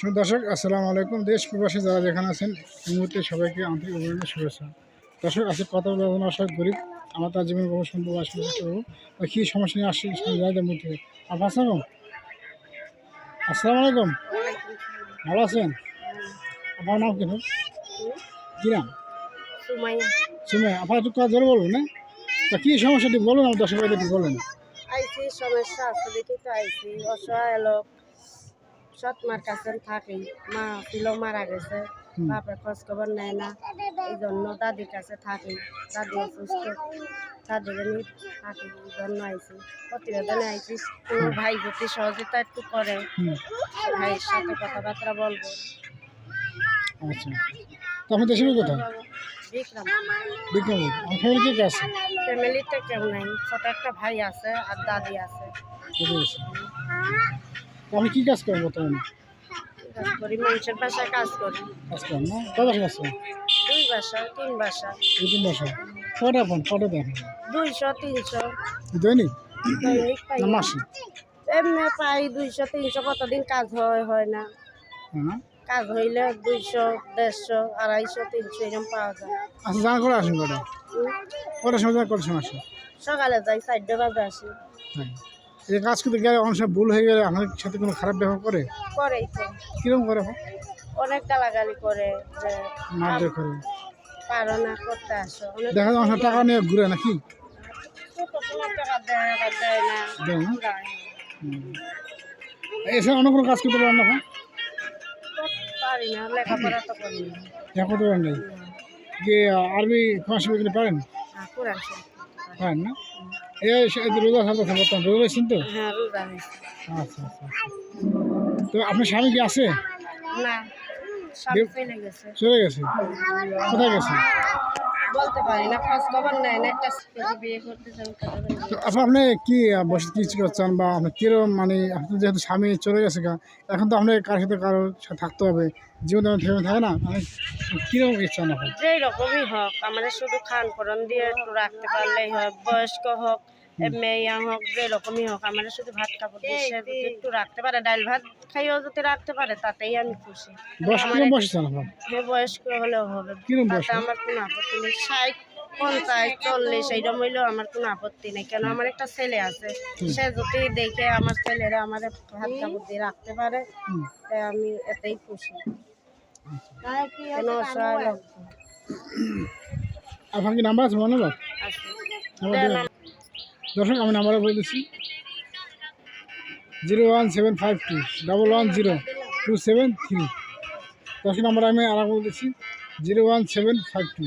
দর্শক আসসালামু আলাইকুম। দেশ প্রবাসী যারা যেখানে আছেন এই মুহূর্তে সবাইকে আন্তরিক অভিনন্দন শুভেচ্ছা। দর্শক আছে কত বেদনা আসা গরিব আমার তার জীবন বহু সম্ভব আসলে কী সমস্যা নিয়ে আসছে যাদের মধ্যে। আপা আসসালাম আসসালামু আলাইকুম। ভালো আছেন? আপনার নাম কি? কি নাম? সুমাইয়া। সুমে আপনার একটু কথা ধরে বলবেন না তা কী সমস্যাটি বলুন আমার দর্শক বলেন। সমস্যা দেখি তো আইসি অসহায় লোক। সৎ মার কাছে থাকি মা ছিল মারা গেছে। বাপের খোঁজ খবর নেয় না এই জন্য দাদির কাছে থাকি দাদি অসুস্থ নিয়ে থাকি এই জন্য আইসি প্রতিবেদনে আইসি কোনো ভাই যদি সহযোগিতা একটু করে ভাইয়ের সাথে কথাবার্তা বলব। আচ্ছা। তো আপনি দেশের কোথায় বিক্রম বিক্রম আমার ফ্যামিলি কে কে আছে? ফ্যামিলিতে কেউ নাই ছোট একটা ভাই আছে আর দাদি আছে। আপনি কী কাজ করেন বর্তমানে? কাজ করি মানুষের বাসায় কাজ করি। কাজ করেন না? কত কাজ করেন? দুই বাসা তিন বাসা দুই তিন বছর। কটা পান কটা দেন? দুইশো তিনশো। দৈনিক দৈনিক না মাসে? এমনি পাই দুইশো তিনশো কতদিন কাজ হয় হয় না। হ্যাঁ কাজ হইলে দুইশো দেড়শো আড়াইশো তিনশো এরকম পাওয়া যায়। আচ্ছা জানা করে আসেন কটা হুম। কটার সময় যান কটার সময় আসেন? সকালে যাই চারটে বাজে আসি। এই কাজ করতে গেলে অনেক সময় ভুল হয়ে গেলে আপনার সাথে কোনো খারাপ ব্যবহার করে? করেই তো। কীরকম করে? অনেক গালাগালি করে যে মারধর করে। পারো না করতে আসো। দেখা যায় অনেক টাকা নিয়ে ঘুরে নাকি। এসে অন্য কোনো কাজ করতে পারেন না এখন করতে পারি না লেখাপড়া তো করি না। করতে পারেন নাই। যে আরবি পারেন? কোরআন শরীফ। পারেন না? রোজা সালতেছেন বর্তমান রোজা রয়েছেন তো? হ্যাঁ আচ্ছা আচ্ছা আচ্ছা। তো আপনার স্বামী কি আছে? চলে গেছে? কোথায় গেছে? বলতে পারি না খোঁজ খবর নেয় না একটা বিয়ে করতে চান তো আপা আপনি কি বসে কি করছেন বা আপনি কীরকম মানে আপনি যেহেতু স্বামী চলে গেছে এখন তো আপনি কার সাথে কারোর সাথে থাকতে হবে জীবন তেমন থাকে না মানে কীরকম ইচ্ছা না যেই রকমই হোক আমাদের শুধু খান করন দিয়ে একটু রাখতে পারলেই হোক বয়স্ক হোক মেয়া হোক যে রকমই হোক আমাদের শুধু ভাত কাপড় দিয়ে একটু রাখতে পারে ডাল ভাত খাইও যদি রাখতে পারে তাতেই আমি খুশি। বয়স কীরকম বয়সে চান আপনার? হে বয়স্ক হলেও হবে। তাতে আমার কোনো আপত্তি নেই। ষাট পঞ্চাশ চল্লিশ এইরকম হইলেও আমার কোনো আপত্তি নেই। কেন আমার একটা ছেলে আছে। সে যদি দেখে আমার ছেলেরা আমার ভাত কাপড় দিয়ে রাখতে পারে তাই আমি এতেই খুশি। কেন অসহায় লোক আপনার কি নাম্বার আছে মনে আছে আছে নাম্বার দেবেন? দর্শক আমি নাম্বারে বলে দিচ্ছি। Zero one seven five two double one zero two seven three. দর্শক নাম্বার আমি আর বলে দিচ্ছি। Zero one seven five two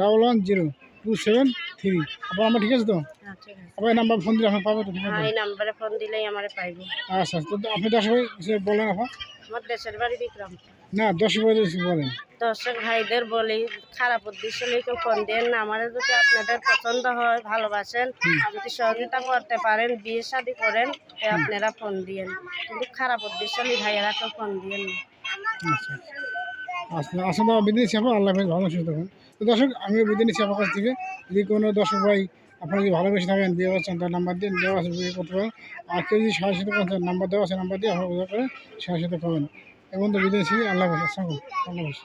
double one zero two seven three. আপনার আমার ঠিক আছে তো? হ্যাঁ আপনার নাম্বার ফোন দিলে আপনার পাবো তো? ঠিক আছে। হ্যাঁ নাম্বারে ফোন দিলেই আমারে পাইব। আচ্ছা আচ্ছা। তো আপনি দশ কিছু বলেন আপা। আমার দেশের বাড়ি বিক্রম না দশ বলে বলেন। দর্শক ভাইদের বলি খারাপ উদ্দেশ্য নিয়ে কেউ ফোন দেন না। আমাদের যদি আপনাদের পছন্দ হয় ভালোবাসেন যদি সহযোগিতা করতে পারেন বিয়ে শাদি করেন আপনারা ফোন দিয়েন। কিন্তু খারাপ উদ্দেশ্য নিয়ে ভাইয়েরা কেউ ফোন দিয়েন না। আচ্ছা আচ্ছা। আচ্ছা বিদায় নিচ্ছি আপনার আল্লাহ ভালো সুস্থ থাকুন। তো দর্শক আমিও বিদায় নিচ্ছি আপনার কাছ থেকে। যদি কোনো দর্শক ভাই আপনারা যদি ভালোবেসে থাকেন বিয়ে করছেন তার নাম্বার দিন দেওয়া আছে বিয়ে করতে পারেন। আর কেউ যদি সাথে করছেন নাম্বার দেওয়া আছে নাম্বার দিয়ে আপনারা করে সাথে করবেন এবং তো বিদায় নিচ্ছি আল্লাহ হাফেজ আসসালাম আল্লাহ হাফেজ